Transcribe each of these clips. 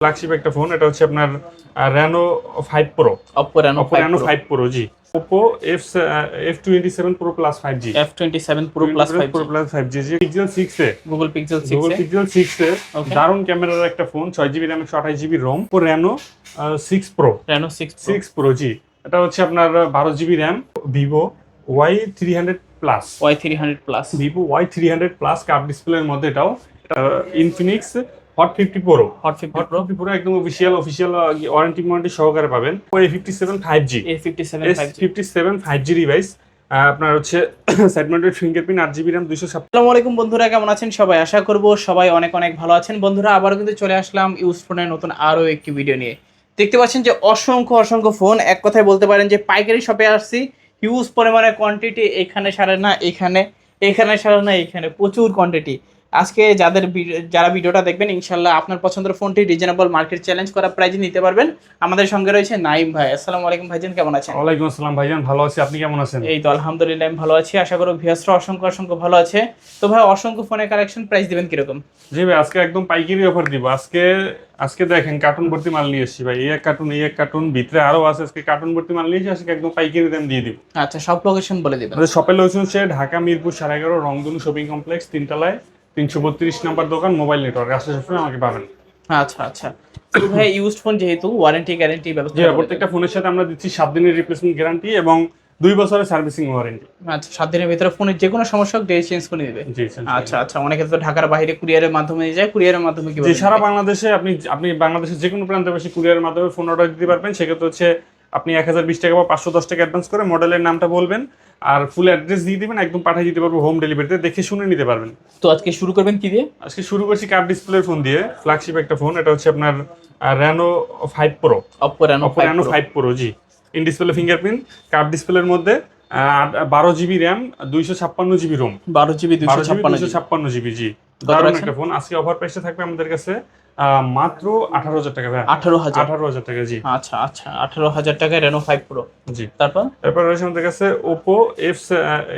Flagship একটা phone এটা হচ্ছে আপনার Reno five pro Oppo Reno five pro G. Oppo F F twenty seven pro plus five G F27 Pro Plus 5G pro plus five G G. Pixel six A. Google Pixel 6 Google Pixel six A. দারুণ ক্যামেরার একটা phone ছয় GB RAM একশো আঠাশ GB ROM Oppo Reno six pro 6 Pro six pro জি। এটা হচ্ছে আপনার বারো GB RAM Vivo Y three hundred plus Y three hundred plus Vivo Y three hundred plus cup ডিসপ্লের মধ্যে এটাও Infinix hot fifty pro Hot 50 hot fifty pro একদম official official warranty warranty সহকারে পাবেন। ওই fifty seven five G A57 S 5G fifty seven five G device আপনার হচ্ছে segmented fingerprint আট জিবি র্যাম দুশো আসসালামু আলাইকুম বন্ধুরা কেমন আছেন সবাই? আশা করব সবাই অনেক অনেক ভালো আছেন। বন্ধুরা আবারও কিন্তু চলে আসলাম ইউজ ফোনের নতুন আরও একটি ভিডিও নিয়ে। দেখতে পাচ্ছেন যে অসংখ্য অসংখ্য ফোন। এক কথায় বলতে পারেন যে পাইকারি শপে আসছি। হিউজ পরিমাণে কোয়ান্টিটি এখানে সারে না এখানে এখানে সারে না এখানে প্রচুর কোয়ান্টিটি আজকে যাদের যারা ভিডিওটা দেখবেন ইনশাল্লাহ আপনার পছন্দের ফোনটি রিজনেবল মার্কেট চ্যালেঞ্জ করা প্রাইজে নিতে পারবেন। আমাদের সঙ্গে রয়েছে নাইম ভাই। আসসালামু আলাইকুম ভাইজান কেমন আছেন? ওয়ালাইকুম আসসালাম ভাইজান ভালো আছি। আপনি কেমন আছেন? এই তো আলহামদুলিল্লাহ আমি ভালো আছি। আশা করো ভিয়াসরা অসংখ্য অসংখ্য ভালো আছে। তো ভাই অসংখ্য ফোনের কালেকশন প্রাইস দিবেন কীরকম? জি ভাই আজকে একদম পাইকারি অফার দিব। আজকে আজকে দেখেন কার্টুন ভর্তি মাল নিয়ে এসেছি ভাই। এই এক কার্টুন এই এক কার্টুন ভিতরে আরও আছে। আজকে কার্টুন ভর্তি মাল নিয়ে এসেছি আজকে একদম পাইকারি দাম দিয়ে দিব। আচ্ছা সব লোকেশন বলে দিবেন। আমাদের শপের লোকেশন হচ্ছে ঢাকা মিরপুর সাড়ে এগারো রংধনু শপিং কমপ্লেক্স তিনতলায়। তিনশো বত্রিশ নাম্বার দোকান মোবাইল নেটওয়ার্ক আসলে সবসময় আমাকে পাবেন। আচ্ছা আচ্ছা। ভাই ইউজড ফোন যেহেতু ওয়ারেন্টি গ্যারান্টি ব্যবস্থা প্রত্যেকটা ফোনের সাথে আমরা দিচ্ছি সাত দিনের রিপ্লেসমেন্ট গ্যারান্টি এবং দুই বছরের সার্ভিসিং ওয়ারেন্টি আচ্ছা সাত দিনের ভিতরে ফোনের যে কোনো সমস্যা হোক চেঞ্জ করে দিবে। আচ্ছা আচ্ছা অনেকে তো ঢাকার বাইরে কুরিয়ারের মাধ্যমে যায় কুরিয়ারের মাধ্যমে কি সারা বাংলাদেশে আপনি আপনি বাংলাদেশের যে কোনো প্রান্তে বসে কুরিয়ারের মাধ্যমে ফোন অর্ডার দিতে পারবেন সেক্ষেত্রে হচ্ছে আপনি এক হাজার বিশ টাকা বা পাঁচশো দশ টাকা অ্যাডভান্স করে মডেলের নামটা বলবেন। আর ফুল অ্যাড্রেস দিয়ে দিবেন একদম পাঠিয়ে দিতে পারব হোম ডেলিভারিতে দেখে শুনে নিতে পারবেন। তো আজকে শুরু করবেন কি দিয়ে? আজকে শুরু করছি কাপ ডিসপ্লের ফোন দিয়ে ফ্ল্যাগশিপ একটা ফোন এটা হচ্ছে আপনার Reno five pro Oppo Reno Oppo Reno five pro G. In display fingerprint কাপ ডিসপ্লের মধ্যে বারো জিবি র্যাম দুইশো ছাপ্পান্ন জিবি রোম বারো জিবি দুইশো ছাপ্পান্ন জিবি জি। দারুণ একটা ফোন আজকে অফার প্রাইসে থাকবে আমাদের কাছে মাত্র আঠারো হাজার টাকা আঠারো হাজার। আঠারো হাজার টাকা জি। আচ্ছা আচ্ছা আঠারো হাজার টাকায় রেনো ফাইভ প্রো জি। তারপর? রয়েছে আমাদের কাছে Oppo F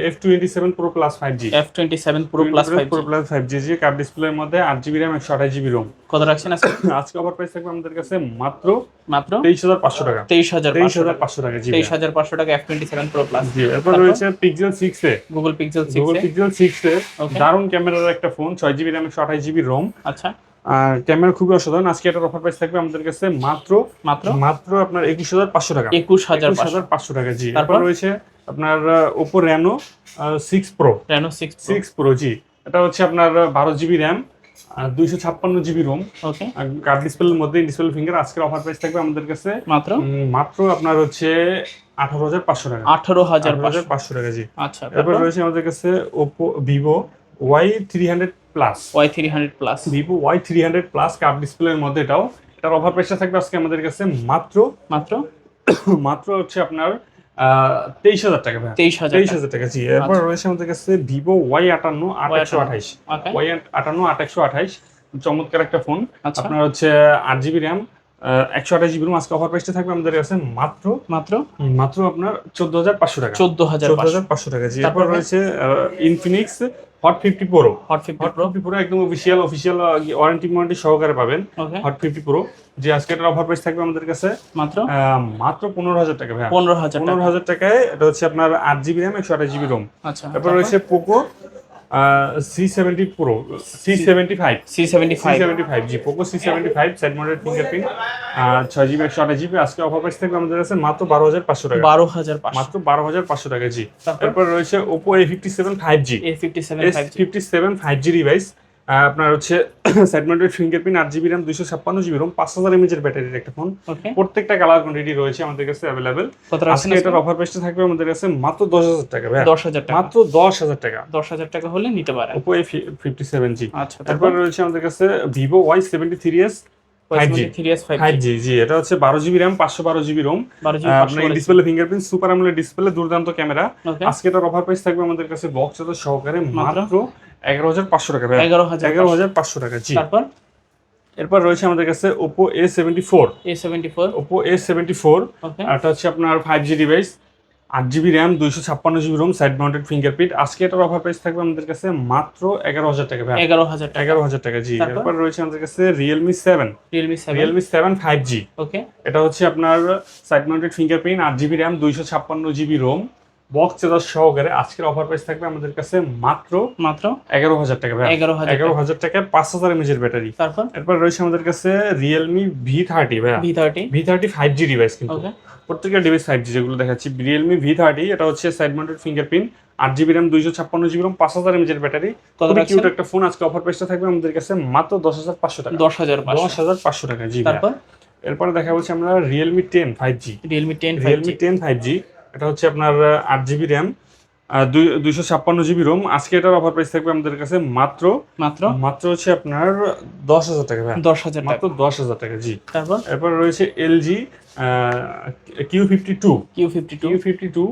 F twenty seven pro plus five G F twenty seven pro plus five pro plus five G. জি কাপ ডিসপ্লের মধ্যে আট জিবি র্যাম একশো আঠাশ জিবি রোম কত রাখছেন আজকে? আজকে অফার প্রাইস থাকবে আমাদের কাছে মাত্র মাত্র? তেইশ হাজার পাঁচশো টাকা। তেইশ হাজার তেইশ হাজার পাঁচশো টাকা জি তেইশ হাজার পাঁচশো টাকা F twenty seven pro plus G এরপর রয়েছে Pixel six A. Google Pixel Google six Pixel six A দারুণ ক্যামেরার একটা ফোন ছয় জিবি র্যাম একশো আঠাশ জিবি রোম আচ্ছা। আর ক্যামেরা খুবই অসাধারণ। আজকে একটা অফার প্রাইস থাকবে আমাদের কাছে মাত্র মাত্র? মাত্র আপনার একুশ হাজার পাঁচশো টাকা। একুশ হাজার হাজার পাঁচশো টাকা জি। তারপর? তারপর রয়েছে আপনার Oppo Reno six pro Reno six six pro জি। এটা হচ্ছে আপনার বারো জিবি র্যাম দুইশো ছাপ্পান্ন জিবি রোম ওকে কার্ড ডিসপ্লের মধ্যে ডিসপ্লে ফিঙ্গার আজকের অফার প্রাইস থাকবে আমাদের কাছে। মাত্র? মাত্র আপনার হচ্ছে আঠারো হাজার পাঁচশো টাকা। আঠারো হাজার পাঁচশো। টাকা জি। আচ্ছা এরপর রয়েছে আমাদের কাছে Oppo Vivo Y three hundred plus Y three hundred plus Vivo Y three hundred plus cup ডিসপ্লের মধ্যে এটাও। এটার অফার প্রাইসটা থাকবে আজকে আমাদের কাছে মাত্র। মাত্র? মাত্র হচ্ছে আপনার তেইশ হাজার টাকা তেইশ হাজার তেইশ হাজার টাকা জি। এরপর আচ্ছা। রয়েছে আমাদের কাছে ভিভো ওয়াই আটান্ন আট একশো আঠাইশ। ওয়াই আটান্ন আঠাইশ। চমৎকার একটা ফোন আচ্ছা। আপনার হচ্ছে আট জিবি র্যাম একশো আঠাশ জিবি রুম আজকে অফার প্রাইসটা থাকবে আমাদের কাছে মাত্র। মাত্র? মাত্র আপনার চোদ্দ হাজার পাঁচশো টাকা। চোদ্দ হাজার হাজার পাঁচশো টাকা জি। তারপর? এরপর রয়েছে Infinix hot fifty pro hot fifty pro fifty pro একদম অফিসিয়াল অফিসিয়াল ওয়ারেন্টি ওয়ারেন্টি সহকারে পাবেন। হট ফিফটি প্রো যে আজকে এটার অফার প্রাইস থাকবে আমাদের কাছে মাত্র? মাত্র পনেরো হাজার টাকা ভাই পনেরো হাজার পনেরো হাজার টাকায় এটা হচ্ছে আপনার আট জিবি র্যাম একশো আঠাশ জিবি রোম আচ্ছা তারপর রয়েছে Poco C seventy pro C seventy five C seventy five seventy five G Poco C seventy five side model fingerprint ছয় জিবি একশো আঠাশ জিবি আজকে অফার প্রাইস থাকবে আমাদের কাছে মাত্র বারো হাজার পাঁচশো টাকা। বারো হাজার মাত্র বারো হাজার পাঁচশো টাকা জি তারপর? তারপর রয়েছে Oppo A fifty seven five G A fifty seven fifty seven five G device আপনার হচ্ছে সেগমেন্টেড ফিঙ্গারপ্রিন্ট আট জিবি র্যাম দুইশো ছাপ্পান্ন জিবি রোম পাঁচ হাজার এমএচের ব্যাটারির একটা ফোন প্রত্যেকটা কালার কোয়ান্টিটি রয়েছে আমাদের কাছে অ্যাভেলেবেল আজকে এটার অফার প্রাইসটা থাকবে আমাদের কাছে মাত্র দশ হাজার টাকা ভাই দশ হাজার টাকা। মাত্র দশ হাজার টাকা। দশ হাজার টাকা হলে নিতে পারেন। Oppo A fifty seven G আচ্ছা তারপর? রয়েছে আমাদের কাছে Vivo Y seventy three S G এটা হচ্ছে বারো জিবি র্যাম পাঁচশো বারো জিবি রোম আপনার ডিসপ্লে ফিঙ্গারপ্রিন্ট সুপার ডিসপ্লে দুর্দান্ত ক্যামেরা আজকে এটার অফার প্রাইস থাকবে আমাদের কাছে বক্স সহকারে মাত্র? এগারো হাজার পাঁচশো টাকা এগারো হাজার এগারো হাজার পাঁচশো টাকা জি। তারপর? এরপর রয়েছে আমাদের কাছে Oppo A seventy four A seventy four Oppo A seventy four এটা হচ্ছে আপনার ফাইভ জি ডিভাইস আট জিবি র্যাম দুইশো ছাপ্পান্ন GB ROM side mounted fingerprint আজকে এটার অফার প্রাইস থাকবে আমাদের কাছে মাত্র এগারো হাজার টাকা এগারো হাজার এগারো হাজার টাকা জি। তারপর? এরপর রয়েছে আমাদের কাছে Realme seven Realme seven Realme seven five G okay এটা হচ্ছে আপনার সাইড মাউন্টেড ফিঙ্গারপ্রিন্ট আট জিবি র্যাম দুইশো ছাপ্পান্ন জিবি রোম বক্স চার্জার সহকারে আজকের অফার প্রাইস থাকবে আমাদের কাছে মাত্র মাত্র এগারো হাজার টাকা ভাই এগারো হাজার এগারো হাজার টাকায় পাঁচ হাজার এমএজের ব্যাটারি তারপর? এরপর রয়েছে আমাদের কাছে রিয়েলমি ভি থার্টি ভাইয়া। V thirty V thirty five G device কিন্তু। প্রত্যেকটা ডিভাইস ফাইভ জি যেগুলো দেখাচ্ছি। রিয়েলমি ভি থার্টি এটা হচ্ছে সাইড মাউন্টেড ফিঙ্গারপ্রিন্ট আট জিবি র্যাম দুইশো ছাপ্পান্ন জিবি র্যাম পাঁচ হাজার এমএজের ব্যাটারি খুবই কিউট একটা ফোন আজকে অফার প্রাইসটা থাকবে আমাদের কাছে মাত্র দশ হাজার পাঁচশো টাকা। দশ হাজার দশ হাজার পাঁচশো টাকা জি তারপর? এরপরে দেখা হচ্ছে আমরা Realme ten five G Realme ten Realme ten five G এটা হচ্ছে আপনার আট জিবি র্যাম দুইশো ছাপ্পান্ন জিবি রোম আজকে এটার অফার প্রাইস থাকবে আমাদের কাছে মাত্র মাত্র? মাত্র হচ্ছে আপনার দশ হাজার টাকা দশ হাজার মাত্র দশ হাজার টাকা জি। তারপর? এরপর রয়েছে LG Q fifty two Q fifty two Q fifty two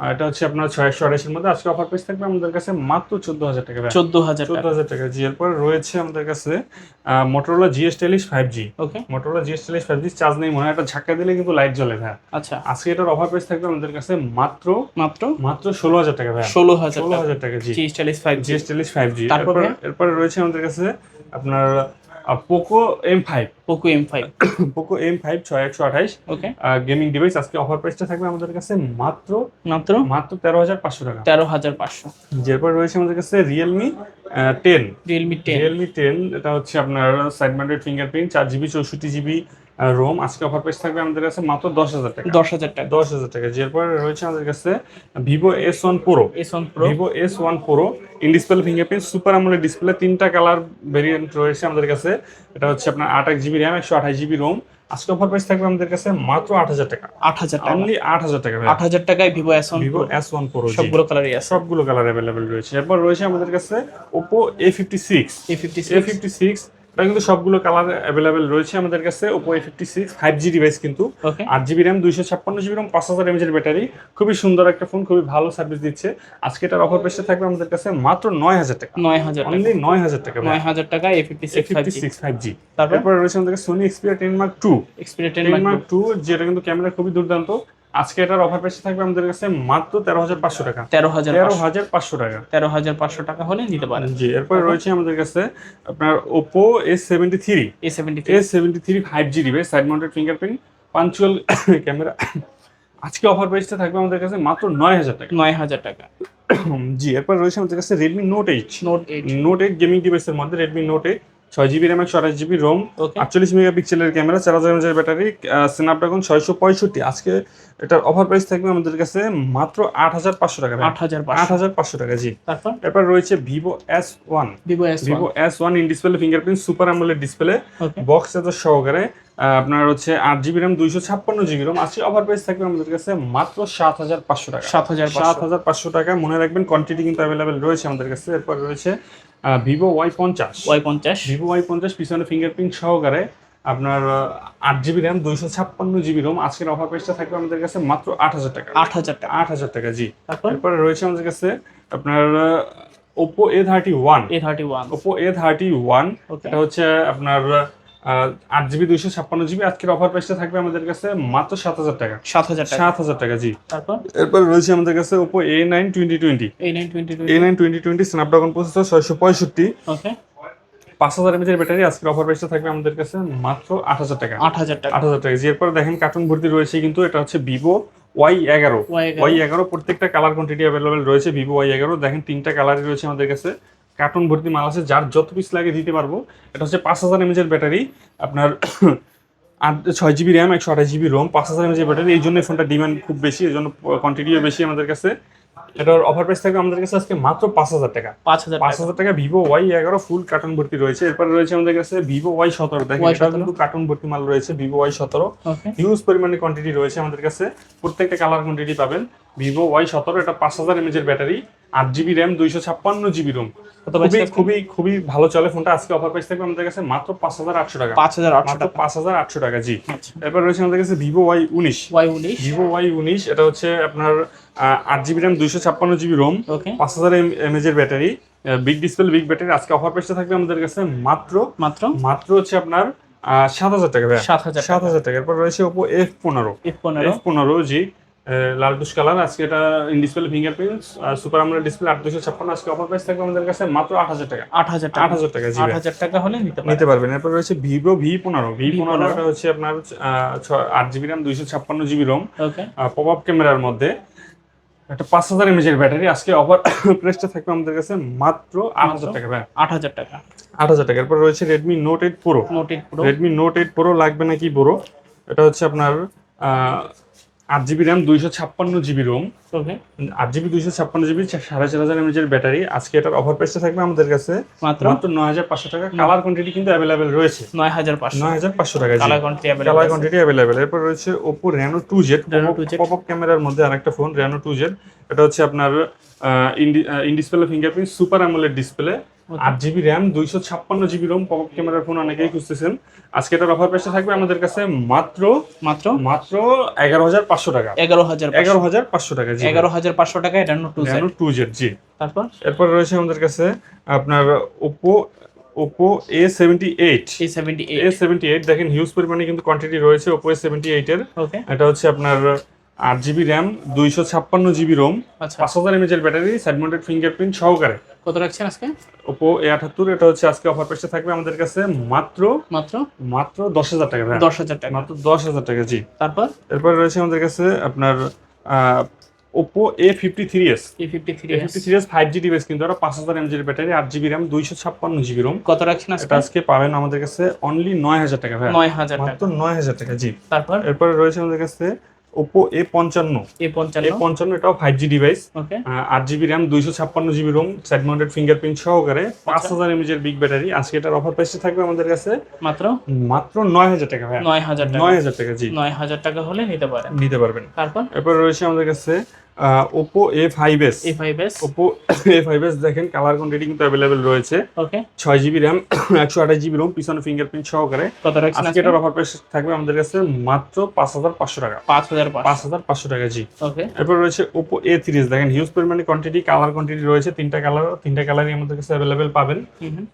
এটা হচ্ছে আপনার ছয়শো আড়াইশের মধ্যে। আজকে অফার প্রাইস থাকবে আমাদের কাছে মাত্র চোদ্দ হাজার টাকা চোদ্দ হাজার চোদ্দ হাজার টাকা। জি এরপর রয়েছে আমাদের কাছে Motorola G stylish five G okay Motorola G stylish five G charge নেই মনে হয় একটা ঝাক্কা দিলে কিন্তু লাইট জ্বলে ভাই। আচ্ছা। আজকে এটার অফার প্রাইস থাকবে আমাদের কাছে মাত্র মাত্র? মাত্র ষোলো হাজার টাকা ভাই। ষোলো হাজার ষোলো হাজার টাকা জি। G stylish five G stylish five G তারপর এরপর এরপরে রয়েছে আমাদের কাছে আপনার Poco M five Poco M five Poco M five ছয় একশো আঠাইশ। ওকে গেমিং ডিভাইস আজকে অফার প্রাইসটা থাকবে আমাদের কাছে মাত্র মাত্র? মাত্র তেরো হাজার পাঁচশো টাকা। তেরো হাজার পাঁচশো। এরপর রয়েছে আমাদের কাছে Realme ten Realme ten Realme ten এটা হচ্ছে আপনার সাইড মাউন্টেড ফিঙ্গারপ্রিন্ট চার জিবি চৌষট্টি জিবি রোম আজকে অফার প্রাইস থাকবে আমাদের কাছে মাত্র দশ হাজার টাকা। দশ হাজার টাকা। দশ হাজার টাকা। এরপর রয়েছে আমাদের কাছে Vivo S one pro S one pro Vivo S one pro in display fingerprint super আমলের ডিসপ্লে তিনটা কালার ভেরিয়েন্ট রয়েছে আমাদের কাছে। এটা হচ্ছে আপনার আট এক জিবি র্যাম একশো আঠাশ জিবি রোম আজকে অফার প্রাইস থাকবে আমাদের কাছে মাত্র আট হাজার টাকা। আট হাজার টাকা। অনলি আট হাজার টাকা আট হাজার টাকায় Vivo S one Vivo S one pro সবগুলো কালারই আছে। সবগুলো কালার অ্যাভেলেবেল রয়েছে। এরপর রয়েছে আমাদের কাছে Oppo A fifty six A fifty A fifty six এটা কিন্তু সবগুলো কালার অ্যাভেলেবেল রয়েছে আমাদের কাছে। Oppo A fifty six five G device কিন্তু। আট জিবি র্যাম দুইশো ছাপ্পান্ন জিবি র্যাম পাঁচ হাজার এমএজের ব্যাটারি খুবই সুন্দর একটা ফোন খুবই ভালো সার্ভিস দিচ্ছে। আজকে এটার অফার প্রাইসটা থাকবে আমাদের কাছে মাত্র নয় হাজার টাকা। নয় হাজার অনলি নয় হাজার টাকা নয় হাজার টাকা A fifty six five G তারপর? রয়েছে আমাদের Sony Xperia ten Mark two Xperia ten Mark two যেটা কিন্তু ক্যামেরা খুবই দুর্দান্ত। আজকে এটার অফার প্রাইসটা থাকবে আমাদের কাছে মাত্র তেরো হাজার পাঁচশো টাকা। তেরো হাজার তেরো হাজার পাঁচশো টাকা। তেরো হাজার পাঁচশো টাকা হলে নিতে পারেন। জি এরপরে রয়েছে আমাদের কাছে আপনার Oppo S seventy three A seventy seventy three five G device side mounted fingerprint punctual camera আজকে অফার প্রাইসটা থাকবে আমাদের কাছে মাত্র নয় হাজার টাকা। নয় হাজার টাকা। জি এরপর রয়েছে আমাদের কাছে Redmi Note eight Note eight Note eight gaming ডিভাইসের মধ্যে রেডমি নোট এইট ছয় জিবি র্যাম একশো আঠাশ জিবি রোম আটচল্লিশ মেগাপিক্সেলের ক্যামেরা চার হাজার এমএচের ব্যাটারি স্ন্যাপড্রাগন ছয়শো পঁয়ষট্টি। আজকে এটার অফার প্রাইস থাকবে আমাদের কাছে মাত্র আট হাজার পাঁচশো টাকা আট হাজার আট হাজার পাঁচশো টাকা জি। তারপর? এরপর রয়েছে Vivo S one Vivo S Vivo S one in display fingerprint super AMOLED display box charger সহকারে আপনার হচ্ছে আট জিবি র্যাম দুইশো ছাপ্পান্ন জিবি রোম আজকে অফার প্রাইস থাকবে আমাদের কাছে মাত্র সাত হাজার পাঁচশো টাকা। সাত হাজার সাত হাজার পাঁচশো টাকা। মনে রাখবেন কোয়ান্টিটি কিন্তু অ্যাভেলেবেল রয়েছে আমাদের কাছে। এরপর রয়েছে ভিভো ওয়াই পঞ্চাশ। ওয়াই পঞ্চাশ। ভিভো ওয়াই পঞ্চাশ পিছনে ফিঙ্গারপ্রিন্ট সহকারে আপনার আট জিবি র্যাম দুইশো ছাপ্পান্ন জিবি রোম আজকের অফার প্রাইসটা থাকবে আমাদের কাছে মাত্র আট হাজার টাকা। আট হাজার টাকা। আট হাজার টাকা জি। তারপরে? রয়েছে আমাদের কাছে আপনার Oppo A thirty one A thirty one Oppo A thirty one এটা হচ্ছে আপনার আট জিবি দুইশো ছাপ্পান্ন জিবি। আজকের অফার প্রাইসটা থাকবে আমাদের কাছে মাত্র সাত হাজার টাকা। সাত হাজার সাত হাজার টাকা জি। তারপর? এরপর রয়েছে আমাদের কাছে Oppo A nine twenty twenty এই nine twenty A nine twenty twenty Snapdragon processor ছয়শো পঁয়ষট্টি। ওকে পাঁচ হাজার এমএচের ব্যাটারি আজকের অফার প্রাইসটা থাকবে আমাদের কাছে মাত্র আট হাজার টাকা। আট হাজার টাকা। আট হাজার টাকা জি। এরপর দেখেন কার্টুন ভর্তি রয়েছে কিন্তু এটা হচ্ছে ভিভো ওয়াই এগারো। ওয়াই এগারো। ওয়াই এগারো প্রত্যেকটা কালার কোয়ান্টিটি অ্যাভেলেবেল রয়েছে ভিভো ওয়াই এগারো। দেখেন তিনটা কালারই রয়েছে আমাদের কাছে। কার্টুন ভর্তি মাল আছে যার যত পিস লাগে দিতে পারব। এটা হচ্ছে পাঁচ হাজার এমএচের ব্যাটারি আপনার আট ছয় জিবি র্যাম একশো আঠাশ জিবি রোম পাঁচ হাজার এমএচের ব্যাটারি এই জন্য ফোনটা ডিমান্ড খুব বেশি এই জন্য কোয়ান্টিটিও বেশি আমাদের কাছে। এটার অফার প্রাইস থাকবে আমাদের কাছে আজকে মাত্র পাঁচ হাজার টাকা। পাঁচ হাজার পাঁচ হাজার টাকা ভিভো ওয়াই এগারো ফুল কার্টুন ভর্তি রয়েছে। এরপরে রয়েছে আমাদের কাছে ভিভো ওয়াই সতেরো। দেখেন Y17 কিন্তু কার্টুন ভর্তি মাল রয়েছে ভিভো ওয়াই সতেরো। হিউজ পরিমাণে কোয়ান্টিটি রয়েছে আমাদের কাছে। প্রত্যেকটা কালার কোয়ান্টিটি পাবেন। ভিভো ওয়াই সতেরো এটা পাঁচ হাজার এমএজের ব্যাটারি আট জিবি র্যাম দুইশো ছাপ্পান্ন জিবি রোম খুবই খুবই খুবই ভালো চলে ফোনটা। আজকে অফার প্রাইস থাকবে আমাদের কাছে মাত্র পাঁচ হাজার আটশো টাকা। পাঁচ হাজার আটশো টাকা। পাঁচ হাজার আটশো টাকা জি। আচ্ছা। এরপর রয়েছে আমাদের কাছে ভিভো ওয়াই উনিশ। ওয়াই উনিশ। ভিভো ওয়াই উনিশ এটা হচ্ছে আপনার আট জিবি র্যাম দুইশো ছাপ্পান্ন জিবি রোম পাঁচ হাজার এমএজের battery. Big display big battery আজকে অফার প্রাইসটা থাকবে আমাদের কাছে মাত্র মাত্র? মাত্র হচ্ছে আপনার সাত হাজার টাকা সাত হাজার সাত হাজার টাকা। এরপর রয়েছে ওপো এফ পনেরো। এফ পনেরো। এফ পনেরো জি। লাল টুস কালার আজকে এটা ইন ডিসপ্লে ফিঙ্গারপ্রিন্ট সুপার আমরা ডিসপ্লে আট দুশো ছাপ্পান্ন আজকে অফার প্রাইস থাকবে আমাদের কাছে মাত্র আট হাজার টাকা। আট হাজার আট হাজার টাকা আট হাজার টাকা হলে নিতে নিতে পারবেন। এরপর রয়েছে ভিভো ভি পনেরো। ভি V15 পনেরোটা হচ্ছে আপনার আট জিবি র্যাম দুইশো ছাপ্পান্ন জিবি রোম পপ আপ ক্যামেরার মধ্যে। একটা পাঁচ হাজার এমএজের ব্যাটারি আজকে অফার প্রাইসটা থাকবে আমাদের কাছে মাত্র আট হাজার টাকা আট হাজার টাকা। আট হাজার টাকা। এরপর রয়েছে Redmi Note eight pro Note eight pro Redmi Note eight pro লাগবে নাকি বড় এটা হচ্ছে আপনার আট জিবি র্যাম দুইশো ছাপ্পান্ন জিবি রোম। আট জিবি দুইশো ছাপ্পান্ন জিবি সাড়ে চার হাজার এমএজের ব্যাটারি। আজকে এটার অফার প্রাইসটা থাকবে আমাদের কাছে। মাত্র? নয় হাজার পাঁচশো টাকা। কালার কোয়ান্টিটি কিন্তু অ্যাভেলেবেল রয়েছে। নয় হাজার পাঁচশো। নয় হাজার পাঁচশো টাকা colour quantity colour quantity available এরপর রয়েছে Oppo Reno two Z Reno 2Z pop up ক্যামেরার মধ্যে আরেকটা ফোন রেনো টু জেড এটা হচ্ছে আপনার in display fingerprint super AMOLED display আট জিবি র্যাম দুইশো ছাপ্পান্ন জিবি রোম পপ ক্যামেরার ফোন অনেকেই খুঁজতেছেন। আজকে এটার অফার প্রাইসটা থাকবে আমাদের কাছে মাত্র মাত্র? মাত্র এগারো হাজার পাঁচশো টাকা। এগারো হাজার এগারো হাজার পাঁচশো টাকা জি। এগারো হাজার পাঁচশো টাকা এটা two Z two Z G. তারপর? এরপর রয়েছে আমাদের কাছে আপনার Oppo Oppo A seventy eight A seventy eight eight দেখেন হিউজ পরিমাণে কিন্তু কোয়ান্টিটি রয়েছে ওপো এ সেভেন্টি এইটের ওকে এটা হচ্ছে আপনার আট জিবি র্যাম দুইশো ছাপ্পান্ন জিবি রোম আচ্ছা। পাঁচ হাজার এমএজের ব্যাটারি সাইড মাউন্টেড ফিঙ্গারপ্রিন্ট সহকারে। কত রাখছেন আজকে? ওপো এ আঠাত্তর এটা হচ্ছে আজকে অফার প্রাইসে থাকবে আমাদের কাছে মাত্র মাত্র? মাত্র দশ হাজার টাকা দশ হাজার টাকা। মাত্র দশ হাজার টাকা জি। তারপর? এরপরে রয়েছে আমাদের কাছে আপনার Oppo A fifty three S A fifty three A fifty three S five G device কিন্তু এটা পাঁচ হাজার এমএজের ব্যাটারি আট জিবি র্যাম দুইশো ছাপ্পান্ন জিবি রোম কত রাখছেন আজকে? এটা আজকে পাবেন আমাদের কাছে অনলি নয় হাজার টাকা ভাই নয় হাজার মাত্র নয় হাজার টাকা জি। তারপর? এরপরে রয়েছে আমাদের কাছে ওপো এ পঞ্চান্ন। এ এ পঞ্চান্ন পঞ্চান্ন এটাও ফাইভ জি ডিভাইস ওকে আট জিবি র্যাম দুইশো ছাপ্পান্ন GB ROM side mounted fingerprint সহকারে। পাঁচ হাজার এমএজের বিগ ব্যাটারি আজকে এটার অফার প্রাইসে থাকবে আমাদের কাছে মাত্র? মাত্র নয় হাজার টাকা ভাই নয় হাজার নয় হাজার টাকা জি। নয় হাজার টাকা হলে নিতে পারেন। নিতে পারবেন। তারপর? এরপর রয়েছে আমাদের কাছে Oppo A five S A five S Oppo A five S দেখেন কালার কোয়ান্টিটি কিন্তু অ্যাভেলেবেল রয়েছে। ওকে ছয় জিবি র্যাম একশো আঠাশ জিবি রোম পিছনে ফিঙ্গারপ্রিন্ট সহকারে। কত রাখছেন আজকে এটার অফার প্রাইস থাকবে আমাদের কাছে মাত্র পাঁচ হাজার পাঁচশো টাকা। পাঁচ হাজার পাঁচ হাজার পাঁচশো টাকা জি। ওকে এরপর রয়েছে ওপো এ থ্রিজ দেখেন হিউজ পরিমাণে কোয়ান্টিটি কালার কোয়ান্টিটি রয়েছে। তিনটা কালার তিনটা কালারই আমাদের কাছে অ্যাভেলেবেল পাবেন।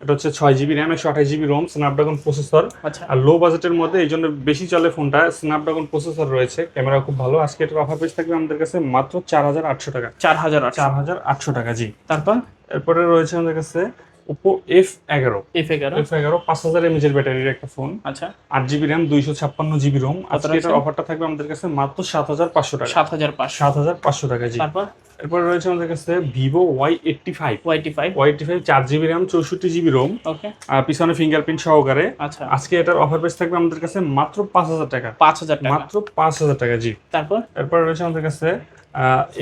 এটা হচ্ছে ছয় জিবি র্যাম একশো আঠাশ জিবি রোম স্ন্যাপড্রাগন প্রসেসর আর লো বাজেটের মধ্যে এই জন্য বেশি চলে ফোনটা স্ন্যাপড্রাগন প্রসেসর রয়েছে। ক্যামেরা খুব ভালো। আজকে এটার অফার প্রাইস থাকবে আমাদের কাছে মাত্র চার হাজার আটশো টাকা। চার হাজার চার হাজার আটশো টাকা জি। তারপর এরপরে রয়েছে আমাদের কাছে ওপো এফ এগারো। এফ এগারো। এফ এগারো পাঁচ হাজার এমএজের ব্যাটারির একটা ফোন আচ্ছা। আট জিবি র্যাম দুইশো ছাপ্পান্ন জিবি রোম আজকে এটার অফারটা থাকবে আমাদের কাছে মাত্র সাত হাজার পাঁচশো টাকা। সাত হাজার পাঁচশো। সাত হাজার পাঁচশো টাকা জি। তারপর? এরপর রয়েছে আমাদের কাছে Vivo Y eighty five Y eighty five Y five চার জিবি র্যাম চৌষট্টি জিবি রোম ওকে। পিছনে ফিঙ্গারপ্রিন্ট সহকারে। আচ্ছা। আজকে এটার অফার প্রাইস থাকবে আমাদের কাছে মাত্র পাঁচ হাজার টাকা। পাঁচ হাজার মাত্র পাঁচ হাজার টাকা জি। তারপর? এরপর রয়েছে আমাদের কাছে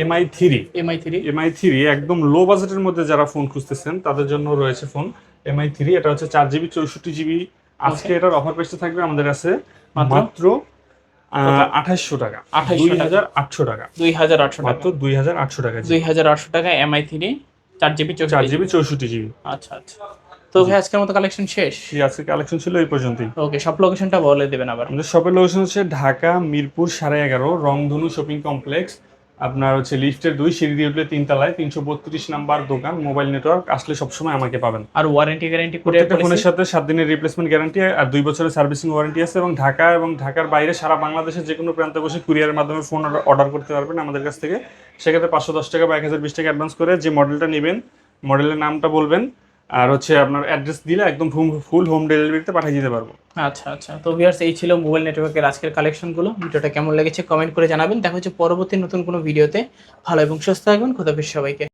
MI three MI three MI three একদম লো বাজেটের মধ্যে যারা ফোন খুঁজতেছেন তাদের জন্য রয়েছে ফোন এমআই থ্রি এটা হচ্ছে চার জিবি চৌষট্টি জিবি আজকে এটার অফার প্রাইসটা থাকবে আমাদের কাছে মাত্র? আঠাশশো টাকা। 2800 দুই হাজার আটশো টাকা। দুই হাজার আটশো মাত্র দুই হাজার আটশো টাকা দুই হাজার আটশো টাকা এমআই থ্রি চার জিবি চার জিবি চৌষট্টি জিবি আচ্ছা আচ্ছা। তো ভাই আজকের মতো কালেকশন শেষ? আজকে কালেকশন ছিল এই পর্যন্তই। ওকে সব লোকেশনটা বলে দেবেন আবার। আমাদের শপের লোকেশন হচ্ছে ঢাকা মিরপুর সাড়ে এগারো রংধনু শপিং কমপ্লেক্স আপনার হচ্ছে লিফটের দুই সিঁড়ি দিয়ে উঠলে তিনতলায় তিনশো বত্রিশ নাম্বার দোকান মোবাইল নেটওয়ার্ক আসলে সবসময় আমাকে পাবেন। আর ওয়ারেন্টি গ্যারেন্টি প্রত্যেকটা ফোনের সাথে সাত দিনের রিপ্লেসমেন্ট গ্যারান্টি আর দুই বছরের সার্ভিসিং ওয়ারেন্টি আছে এবং ঢাকা এবং ঢাকার বাইরে সারা বাংলাদেশের যে কোনো প্রান্তে বসে কুরিয়ারের মাধ্যমে ফোন অর্ডার করতে পারবেন আমাদের কাছ থেকে। সেক্ষেত্রে পাঁচশো দশ টাকা বা এক হাজার বিশ টাকা অ্যাডভান্স করে যে মডেলটা নেবেন মডেলের নামটা বলবেন আর হচ্ছে আপনার অ্যাড্রেস দিলে একদম ফুল হোম ডেলিভারিতে পাঠিয়ে দিতে পারব। আচ্ছা আচ্ছা। তো ভিউয়ার্স এই ছিল মোবাইল নেটওয়ার্কের আজকের কালেকশনগুলো ভিডিওটা কেমন লেগেছে কমেন্ট করে জানাবেন। দেখা হচ্ছে পরবর্তী নতুন কোনো ভিডিওতে ভালো এবং সুস্থ থাকবেন। খোদাফিস সবাইকে।